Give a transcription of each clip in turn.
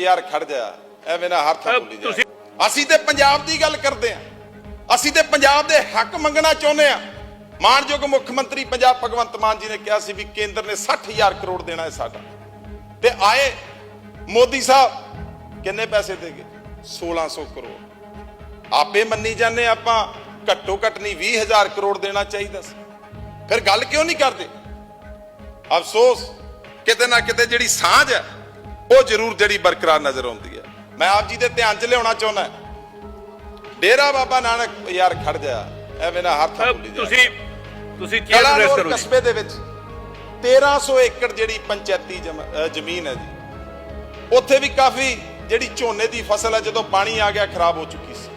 ਯਾਰ ਖੜ ਜਾ ਐਵੇਂ ਨਾ ਹੱਥ ਅਹ ਭੁੱਲੀ ਜਾ। ਅਸੀਂ ਤੇ ਪੰਜਾਬ ਦੀ ਗੱਲ ਕਰਦੇ ਆਂ। ਅਸੀਂ ਤੇ ਪੰਜਾਬ ਦੇ ਹੱਕ ਮੰਗਣਾ ਚਾਹੁੰਦੇ ਆਂ। ਮਾਨਯੋਗ ਮੁੱਖ ਮੰਤਰੀ ਪੰਜਾਬ ਭਗਵੰਤ ਮਾਨ ਜੀ ਨੇ ਕਿਹਾ ਸੀ ਵੀ ਕੇਂਦਰ ਨੇ 60000 ਕਰੋੜ ਦੇਣਾ ਹੈ ਸਾਡਾ। ਤੇ ਆਏ ਮੋਦੀ ਸਾਹਿਬ ਕਿੰਨੇ ਪੈਸੇ ਦੇਗੇ 1600 ਕਰੋੜ। ਆਪੇ ਮੰਨੀ ਜਾਂਦੇ ਆਪਾਂ ਘੱਟੋ ਘੱਟ ਨਹੀਂ 20000 ਕਰੋੜ ਦੇਣਾ ਚਾਹੀਦਾ ਸੀ। ਫਿਰ ਗੱਲ ਕਿਉਂ ਨਹੀਂ ਕਰਦੇ? ਅਫਸੋਸ ਕਿਤੇ ਨਾ ਕਿਤੇ ਜਿਹੜੀ ਸਾਂਝ ਹੈ ਉਹ ਜ਼ਰੂਰ ਜਿਹੜੀ ਬਰਕਰਾਰ ਨਜ਼ਰ ਆਉਂਦੀ ਹੈ। ਮੈਂ ਆਪ ਜੀ ਦੇ ਧਿਆਨ 'ਚ ਲਿਆਉਣਾ ਚਾਹੁੰਦਾ ਡੇਰਾ ਬਾਬਾ ਨਾਨਕ ਯਾਰ ਖੜ ਜਾ। ਐਵੇਂ ਨਾ ਹੱਥ ਤੁਸੀਂ ਤੁਸੀਂ ਕੀ ਐਡਰੈਸ ਕਰੋ ਕਸਬੇ ਦੇ ਵਿੱਚ 1300 ਏਕੜ ਜਿਹੜੀ ਪੰਚਾਇਤੀ ਜ਼ਮੀਨ ਹੈ ਜੀ। ਉੱਥੇ ਵੀ ਕਾਫੀ ਜਿਹੜੀ ਝੋਨੇ ਦੀ ਫਸਲ ਹੈ ਜਦੋਂ ਪਾਣੀ ਆ ਗਿਆ ਖਰਾਬ ਹੋ ਚੁੱਕੀ ਸੀ।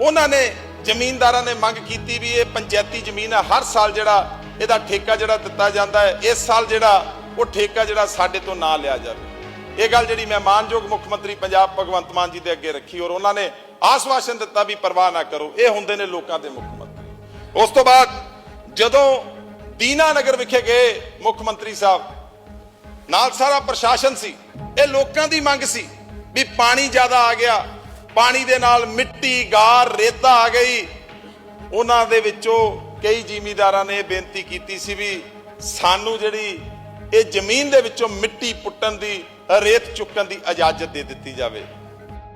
ਉਹਨਾਂ ਨੇ ਜ਼ਮੀਨਦਾਰਾਂ ਨੇ ਮੰਗ ਕੀਤੀ ਵੀ ਇਹ ਪੰਚਾਇਤੀ ਜ਼ਮੀਨ ਹੈ। ਹਰ ਸਾਲ ਜਿਹੜਾ ਇਹਦਾ ਠੇਕਾ ਜਿਹੜਾ ਦਿੱਤਾ ਜਾਂਦਾ ਹੈ ਇਸ ਸਾਲ ਜਿਹੜਾ ਉਹ ਠੇਕਾ ਜਿਹੜਾ ਸਾਡੇ ਤੋਂ ਨਾ ਲਿਆ ਜਾਵੇ। ਇਹ ਗੱਲ ਜਿਹੜੀ ਮੈਂ ਮਾਨਯੋਗ ਮੁੱਖ ਮੰਤਰੀ ਪੰਜਾਬ ਭਗਵੰਤ ਮਾਨ ਜੀ ਦੇ ਅੱਗੇ ਰੱਖੀ ਔਰ ਉਹਨਾਂ ਨੇ ਆਸਵਾਸ਼ਨ ਦਿੱਤਾ ਵੀ ਪਰਵਾਹ ਨਾ ਕਰੋ, ਇਹ ਹੁੰਦੇ ਨੇ ਲੋਕਾਂ ਦੇ ਮੁੱਖ ਮੰਤਰੀ। ਉਸ ਤੋਂ ਬਾਅਦ ਜਦੋਂ ਦੀਨਾ ਨਗਰ ਵਿਖੇ ਗਏ ਮੁੱਖ ਮੰਤਰੀ ਸਾਹਿਬ, ਨਾਲ ਸਾਰਾ ਪ੍ਰਸ਼ਾਸਨ ਸੀ, ਇਹ ਲੋਕਾਂ ਦੀ ਮੰਗ ਸੀ ਵੀ ਪਾਣੀ ਜ਼ਿਆਦਾ ਆ ਗਿਆ, ਪਾਣੀ ਦੇ ਨਾਲ ਮਿੱਟੀ, ਗਾਰ, ਰੇਤਾ ਆ ਗਈ। ਉਹਨਾਂ ਦੇ ਵਿੱਚੋਂ ਕਈ ਜ਼ਿਮੀਂਦਾਰਾਂ ਨੇ ਬੇਨਤੀ ਕੀਤੀ ਸੀ ਵੀ ਸਾਨੂੰ ਜਿਹੜੀ ਇਹ ਜ਼ਮੀਨ ਦੇ ਵਿੱਚੋਂ ਮਿੱਟੀ ਪੁੱਟਣ ਦੀ ਰੇਤ ਚੁੱਕਣ ਦੀ ਇਜਾਜ਼ਤ ਦੇ ਦਿੱਤੀ ਜਾਵੇ।